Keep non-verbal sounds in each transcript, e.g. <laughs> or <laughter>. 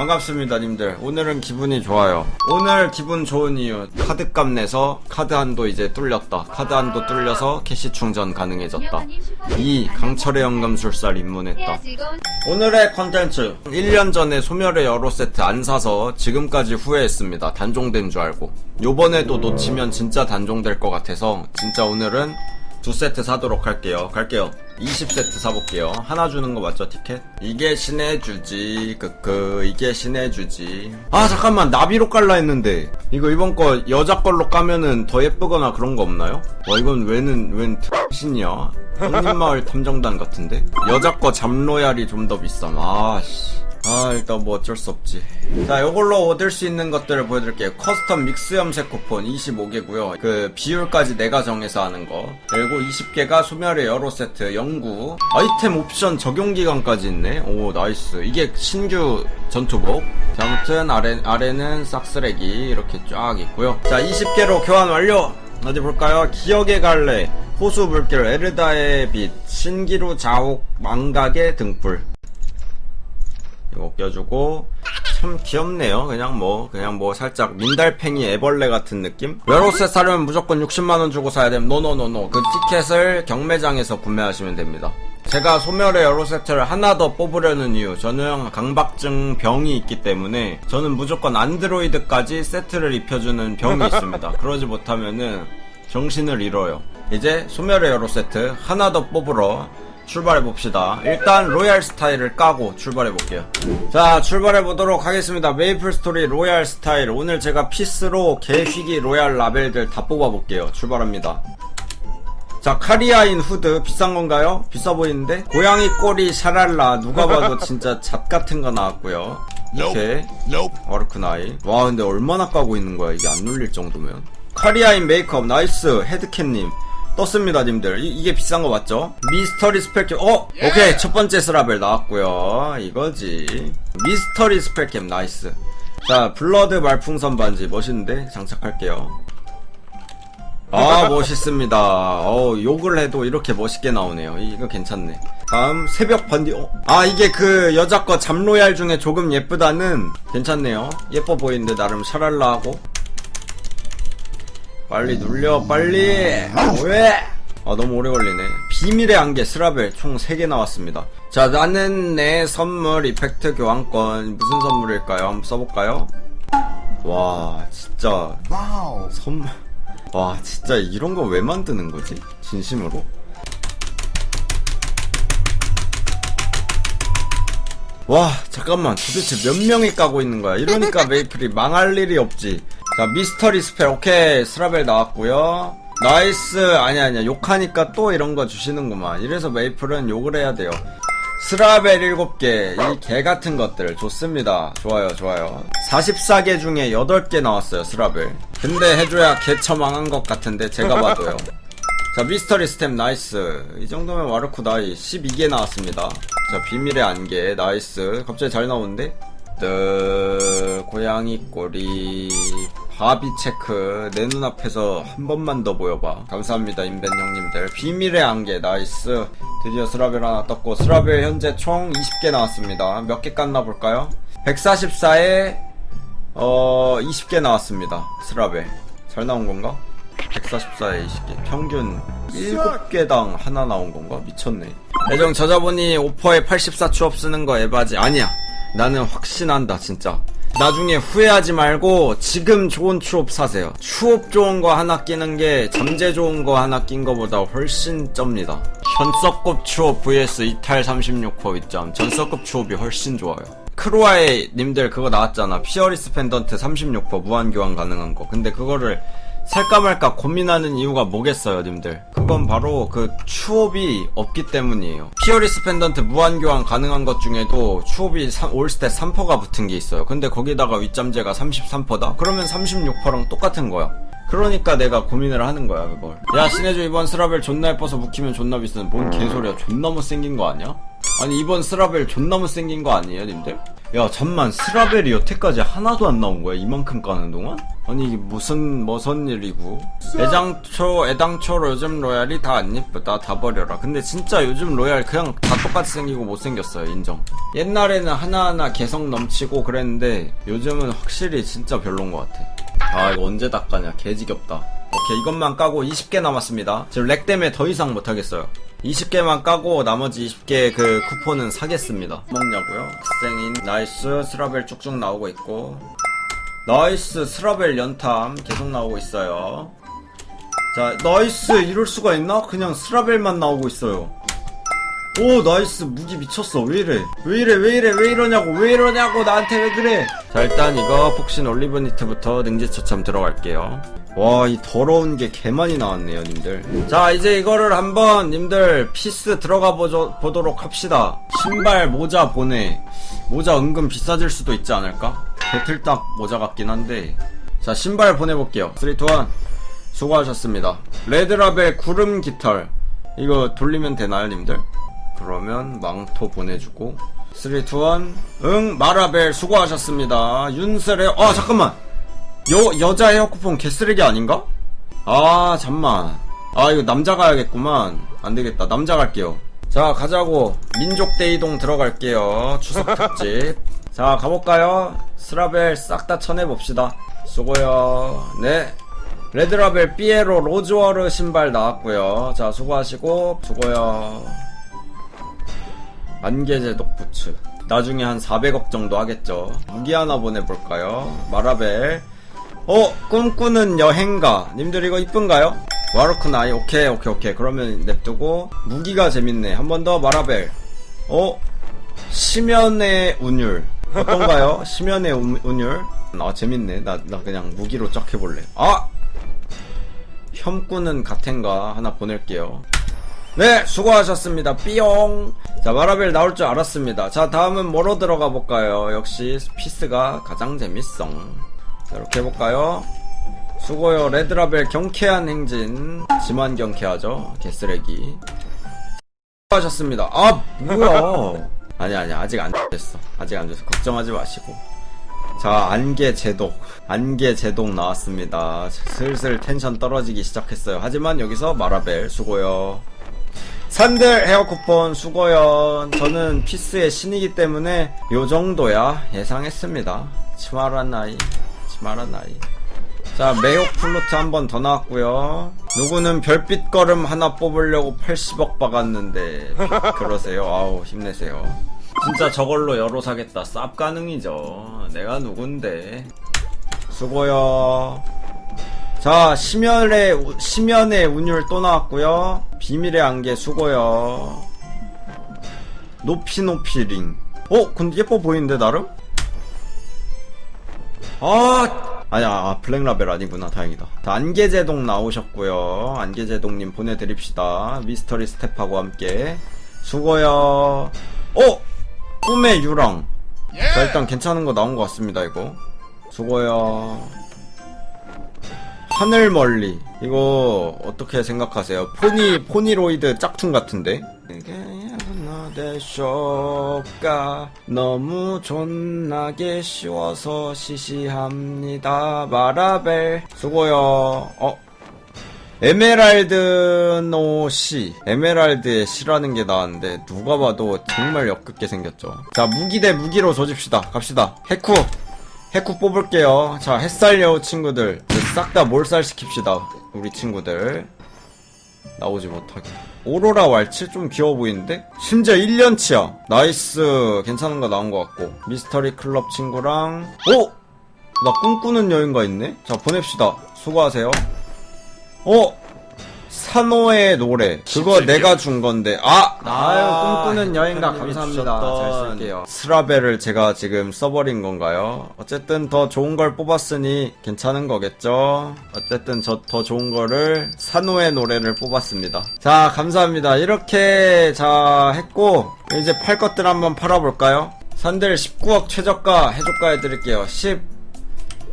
반갑습니다, 님들. 오늘은 기분이 좋아요. 오늘 기분 좋은 이유, 카드값 내서 카드 한도 이제 뚫렸다. 카드 한도 뚫려서 캐시 충전 가능해졌다. 2. 강철의 연금술사를 입문했다. 오늘의 컨텐츠 1년 전에 소멸의 여러 세트 안 사서 지금까지 후회했습니다 단종된 줄 알고 요번에도 놓치면 진짜 단종될 것 같아서 진짜 오늘은 두 세트 사도록 할게요 갈게요 20세트 사볼게요 하나 주는 거 맞죠 티켓? 이게 신의 주지 크크 이게 신의 주지 아 잠깐만 나비로 깔라 했는데 이거 이번 거 여자 걸로 까면은 더 예쁘거나 그런 거 없나요? 와 이건 왜는 웬 신이야 형님마을 탐정단 같은데? 여자 거 잠로얄이 좀 더 비쌈. 아씨. 아 일단 뭐 어쩔 수 없지. 자 요걸로 얻을 수 있는 것들을 보여드릴게요. 커스텀 믹스 염색 쿠폰 25개고요. 그 비율까지 내가 정해서 하는 거. 그리고 20개가 소멸의 여러 세트 영구. 아이템 옵션 적용 기간까지 있네. 오 나이스. 이게 신규 전투복. 자, 아무튼 아래, 아래는 싹쓰레기 이렇게 쫙 있고요. 자 20개로 교환 완료. 어디 볼까요? 기억의 갈래. 호수 물길 에르다의 빛 신기루 자옥 망각의 등불 이거 껴주고 참 귀엽네요. 그냥 뭐 그냥 뭐 살짝 민달팽이 애벌레 같은 느낌. 웨로세 사려면 무조건 60만 원 주고 사야 됩니다. 노노노노. 그 티켓을 경매장에서 구매하시면 됩니다. 제가 소멸의 여러 세트를 하나 더 뽑으려는 이유 저는 강박증 병이 있기 때문에 저는 무조건 안드로이드까지 세트를 입혀주는 병이 있습니다. <laughs> 그러지 못하면은 정신을 잃어요. 이제 소멸의 여러 세트 하나 더 뽑으러 출발해 봅시다. 일단 로얄 스타일을 까고 출발해 볼게요. 자, 출발해 보도록 하겠습니다. 메이플 스토리 로얄 스타일. 오늘 제가 피스로 개휘기 로얄 라벨들 다 뽑아 볼게요. 출발합니다. 자, 카리아인 후드 비싼 건가요? 비싸 보이는데? 고양이 꼬리 샤랄라 누가 봐도 진짜 잣 같은 거 나왔고요. 오케이. 와르크나이. 와, 근데 얼마나 까고 있는 거야, 이게 안 눌릴 정도면. 카리아인 메이크업, 나이스. 헤드캣님. 떴습니다, 님들. 이, 게 비싼 거 맞죠? 미스터리 스펠캡, 어! 오케이, 첫 번째 스라벨 나왔고요 이거지. 미스터리 스펠캡, 나이스. 자, 블러드 말풍선 반지, 멋있는데? 장착할게요. 아, <laughs> 멋있습니다. 어 욕을 해도 이렇게 멋있게 나오네요. 이거 괜찮네. 다음, 새벽 반디, 어? 아, 이게 그 여자 거 잠로얄 중에 조금 예쁘다는, 괜찮네요. 예뻐 보이는데, 나름 샤랄라하고. 빨리 눌려, 빨리! 왜? 아, 너무 오래 걸리네. 비밀의 안개 스라벨 총 3개 나왔습니다. 자, 나는 내 선물 이펙트 교환권. 무슨 선물일까요? 한번 써볼까요? 와, 진짜. 선물. 와, 진짜 이런 거 왜 만드는 거지? 진심으로? 와, 잠깐만. 도대체 몇 명이 까고 있는 거야? 이러니까 메이플이 망할 일이 없지. 자, 미스터리 스펠. 오케이. 스라벨 나왔고요 나이스. 아니야, 아니야. 욕하니까 또 이런 거 주시는구만. 이래서 메이플은 욕을 해야 돼요. 스라벨 7개, 이 개 같은 것들 좋습니다. 좋아요, 좋아요. 44개 중에 8개 나왔어요, 스라벨. 근데 해줘야 개처망한 것 같은데, 제가 봐도요. <laughs> 자, 미스터리 스템 나이스. 이 정도면 와르쿠 나이 12개 나왔습니다. 자, 비밀의 안개 나이스. 갑자기 잘 나오는데? 뜨, 고양이 꼬리, 바비 체크. 내 눈앞에서 한 번만 더 보여봐. 감사합니다, 인벤 형님들. 비밀의 안개 나이스. 드디어 스라벨 하나 떴고, 스라벨 현재 총 20개 나왔습니다. 몇 개 깠나 볼까요? 144에, 어, 20개 나왔습니다. 스라벨. 잘 나온 건가? 144에 20개. 평균 7개당 하나 나온 건가? 미쳤네. 예정 저자분이 오퍼에 84 추업 쓰는 거 에바지. 아니야. 나는 확신한다, 진짜. 나중에 후회하지 말고 지금 좋은 추업 사세요. 추업 좋은 거 하나 끼는 게 잠재 좋은 거 하나 낀 거보다 훨씬 쩝니다. 전서급 추업 vs 이탈 36% 위점. 전서급 추업이 훨씬 좋아요. 크로아의 님들 그거 나왔잖아. 피어리스 펜던트 36% 무한 교환 가능한 거. 근데 그거를 살까 말까 고민하는 이유가 뭐겠어요, 님들? 그건 바로 그 추업이 없기 때문이에요. 피어리스 펜던트 무한 교환 가능한 것 중에도 추업이 올스탯 3%가 붙은 게 있어요. 근데 거기다가 윗잠재가 33%다? 그러면 36%랑 똑같은 거야. 그러니까 내가 고민을 하는 거야, 그걸. 야, 신해줘, 이번 스라벨 존나 예뻐서 묵히면 존나 비싼. 뭔 개소리야. 존나 못생긴 거 아니야? 아니 이번 스라벨 존나 못생긴 거 아니에요 님들? 야 잠만 스라벨이 여태까지 하나도 안 나온 거야 이만큼 까는 동안? 아니 이게 무슨 무슨 일이고? 애당초 애당초 요즘 로얄이 다 안 예쁘다 다 버려라. 근데 진짜 요즘 로얄 그냥 다 똑같이 생기고 못생겼어요 인정. 옛날에는 하나하나 개성 넘치고 그랬는데 요즘은 확실히 진짜 별론 것 같아. 아 이거 언제 닦아냐? 개지겹다. 오케이 이것만 까고 20개 남았습니다. 지금 렉 때문에 더 이상 못하겠어요 20개만 까고 나머지 20개 그 쿠폰은 사겠습니다 먹냐고요? 학생인 나이스 스라벨 쭉쭉 나오고 있고 나이스 스라벨 연탐 계속 나오고 있어요 자 나이스 이럴 수가 있나? 그냥 스라벨만 나오고 있어요 오 나이스. 무기 미쳤어. 왜 이래? 왜 이래? 왜 이래? 왜 이러냐고. 왜 이러냐고. 나한테 왜 그래? 자 일단 이거 폭신 올리브 니트부터 능지처참 들어갈게요. 와 이 더러운 게 개 많이 나왔네요 님들. 자 이제 이거를 한번 님들 피스 들어가 보죠, 보도록 합시다. 신발 모자 보내. 모자 은근 비싸질 수도 있지 않을까? 배틀딱 모자 같긴 한데. 자 신발 보내볼게요. 3, 2, 1 수고하셨습니다. 레드라벨 구름 깃털. 이거 돌리면 되나요 님들? 그러면 망토 보내주고. 3, 2, 1 응 마라벨 수고하셨습니다. 윤슬의 아 잠깐만. 여, 여자 헤어 쿠폰 개쓰레기 아닌가? 아 잠만. 아 이거 남자 가야겠구만. 안되겠다. 남자 갈게요. 자 가자고. 민족대이동 들어갈게요. 추석 특집. <laughs> 자 가볼까요? 스라벨 싹 다 쳐내봅시다. 수고요. 네. 레드라벨 삐에로 로즈워르 신발 나왔고요. 자 수고하시고. 수고요 안개제 독 부츠 나중에 한 400억 정도 하겠죠. 무기 하나 보내볼까요? 마라벨. 어 꿈꾸는 여행가. 님들 이거 이쁜가요? 와르크나이 오케이 오케이 오케이. 그러면 냅두고 무기가 재밌네. 한 번 더 마라벨. 어 심연의 운율. 어떤가요? <laughs> 심연의 운, 운율? 아 재밌네. 나, 나 그냥 무기로 쫙 해볼래. 아! 혐꾸는 가텐가? 하나 보낼게요 네 수고하셨습니다. 삐용. 자 마라벨 나올 줄 알았습니다. 자 다음은 뭐로 들어가 볼까요? 역시 피스가 가장 재밌어. 자 이렇게 해볼까요? 수고요 레드라벨 경쾌한 행진. 지만 경쾌하죠? 개쓰레기. 수고하셨습니다. 아 뭐야? <laughs> 아니 아니 아직 안 됐어. 아직 안 됐어. 걱정하지 마시고. 자 안개 제독. 안개 제독 나왔습니다. 슬슬 텐션 떨어지기 시작했어요. 하지만 여기서 마라벨 수고요 산들 헤어 쿠폰 수고연. 저는 피스의 신이기 때문에 요 정도야 예상했습니다. 치마란 나이 치마란 나이. 자 매혹 플루트 한 번 더 나왔고요. 누구는 별빛 걸음 하나 뽑으려고 80억 박았는데 그러세요? 아우 힘내세요. 진짜 저걸로 여로 사겠다. 쌉 가능이죠. 내가 누군데? 수고요 자 심연의 우- 심연의 운율 또 나왔고요. 비밀의 안개 수고요. 높이 높이 링. 어? 근데 예뻐 보이는데 나름? 아! 아니야 아, 블랙라벨 아니구나. 다행이다. 자, 안개제동 나오셨고요. 안개제동님 보내드립시다. 미스터리 스텝하고 함께. 수고요. 어? 꿈의 유랑. 자 일단 괜찮은 거 나온 것 같습니다 이거. 수고요 하늘 멀리. 이거 어떻게 생각하세요? 포니 포니로이드 짝퉁 같은데? 쇼가 너무 존나게 쉬워서 시시합니다. 마라벨. 수고요. 어? 에메랄드 노시 에메랄드에 시라는 게 나왔는데 누가 봐도 정말 역겹게 생겼죠. 자 무기 대 무기로 조집시다. 갑시다. 해쿠 해쿠 뽑을게요. 자 햇살 여우 친구들. 싹 다 몰살 시킵시다 우리 친구들. 나오지 못하게. 오로라 왈츠 좀 귀여워 보이는데? 심지어 1년치야. 나이스. 괜찮은 거 나온 것 같고. 미스터리 클럽 친구랑 오! 나 꿈꾸는 여인가 있네? 자 보냅시다. 수고하세요. 어? 산호의 노래 그거 17 개. 내가 준 건데 아! 아, 아유 꿈꾸는 여인가 햇볕님이 감사합니다 주셨던 잘 쓸게요 스라벨을 제가 지금 써버린 건가요? 어쨌든 더 좋은 걸 뽑았으니 괜찮은 거겠죠? 어쨌든 저 더 좋은 거를 산호의 노래를 뽑았습니다 자 감사합니다 이렇게 자 했고 이제 팔 것들 한번 팔아볼까요? 산들 19억 최저가 해줘가 해드릴게요 10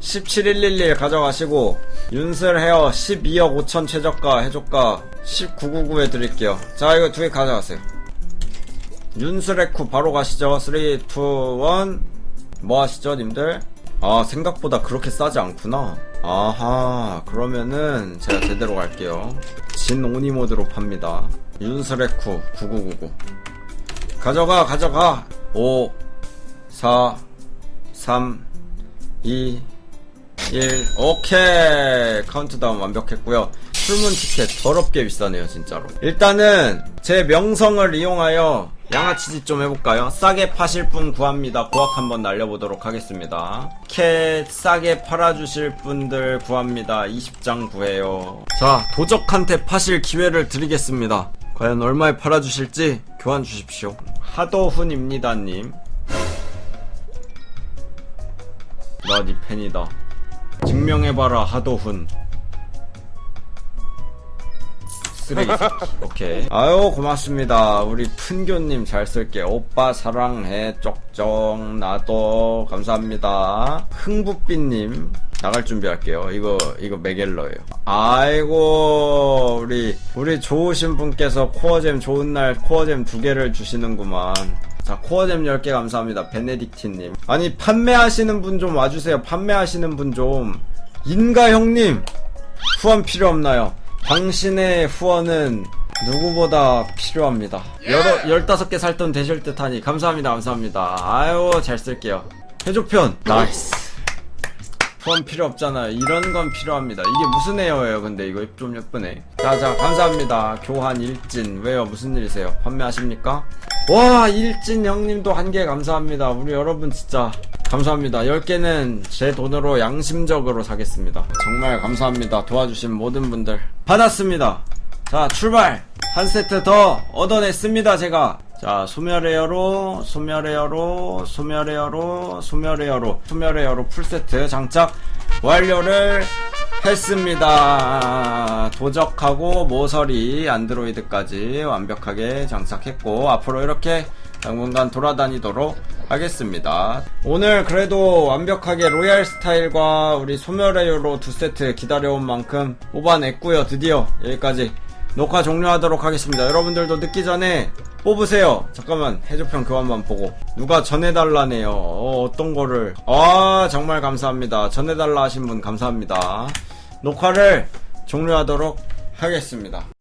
17111 가져가시고 윤슬 헤어 12억 5천 최저가 해저가 19999 해드릴게요. 자 이거 두 개 가져가세요. 윤스레쿠 바로 가시죠. 3, 2, 1 뭐 하시죠 님들? 아 생각보다 그렇게 싸지 않구나. 아하 그러면은 제가 제대로 갈게요. 진 오니 모드로 팝니다. 윤스레쿠 9999 가져가 가져가. 5 4 3 2 1 오케이. 카운트다운 완벽했고요. 풀문 티켓 더럽게 비싸네요 진짜로. 일단은 제 명성을 이용하여 양아치짓 좀 해볼까요? 싸게 파실 분 구합니다. 고학 한번 날려보도록 하겠습니다. 캣 싸게 팔아주실 분들 구합니다. 20장 구해요. 자 도적한테 파실 기회를 드리겠습니다. 과연 얼마에 팔아주실지 교환 주십시오. 하도훈입니다님. 나니 팬이다 증명해봐라 하도훈. 쓰레기. 오케이. 아유 고맙습니다. 우리 푼교님 잘 쓸게. 오빠 사랑해 쪽쪽. 나도. 감사합니다. 흥부삐님 나갈 준비할게요. 이거 이거 메겔러예요. 아이고 우리 우리 좋으신 분께서 코어잼 좋은 날 코어잼 두 개를 주시는구만 자, 코어잼 10개 감사합니다. 베네딕티님. 아니, 판매하시는 분 좀 와주세요. 판매하시는 분 좀. 인가 형님! 후원 필요 없나요? 당신의 후원은 누구보다 필요합니다. 여러, 15개 살 돈 되실 듯 하니. 감사합니다. 감사합니다. 아유, 잘 쓸게요. 해조편! 나이스. 후원 필요 없잖아요. 이런 건 필요합니다. 이게 무슨 에어예요, 근데 이거 좀 예쁘네. 자, 자, 감사합니다. 교환 일진. 왜요? 무슨 일이세요? 판매하십니까? 와, 일진 형님도 한 개 감사합니다. 우리 여러분 진짜 감사합니다. 10개는 제 돈으로 양심적으로 사겠습니다. 정말 감사합니다. 도와주신 모든 분들. 받았습니다. 자, 출발! 한 세트 더 얻어냈습니다, 제가. 자, 소멸에어로, 소멸에어로, 소멸에어로, 소멸에어로, 소멸에어로 풀세트 장착 완료를 했습니다. 도적하고 모서리 안드로이드까지 완벽하게 장착했고, 앞으로 이렇게 당분간 돌아다니도록 하겠습니다. 오늘 그래도 완벽하게 로얄 스타일과 우리 소멸에어로 두 세트 기다려온 만큼 뽑아냈고요. 드디어 여기까지 녹화 종료하도록 하겠습니다. 여러분들도 늦기 전에 뽑으세요. 잠깐만 해조평 교환만 보고 누가 전해달라네요. 어, 어떤 거를 아 정말 감사합니다. 전해달라 하신 분 감사합니다. 녹화를 종료하도록 하겠습니다.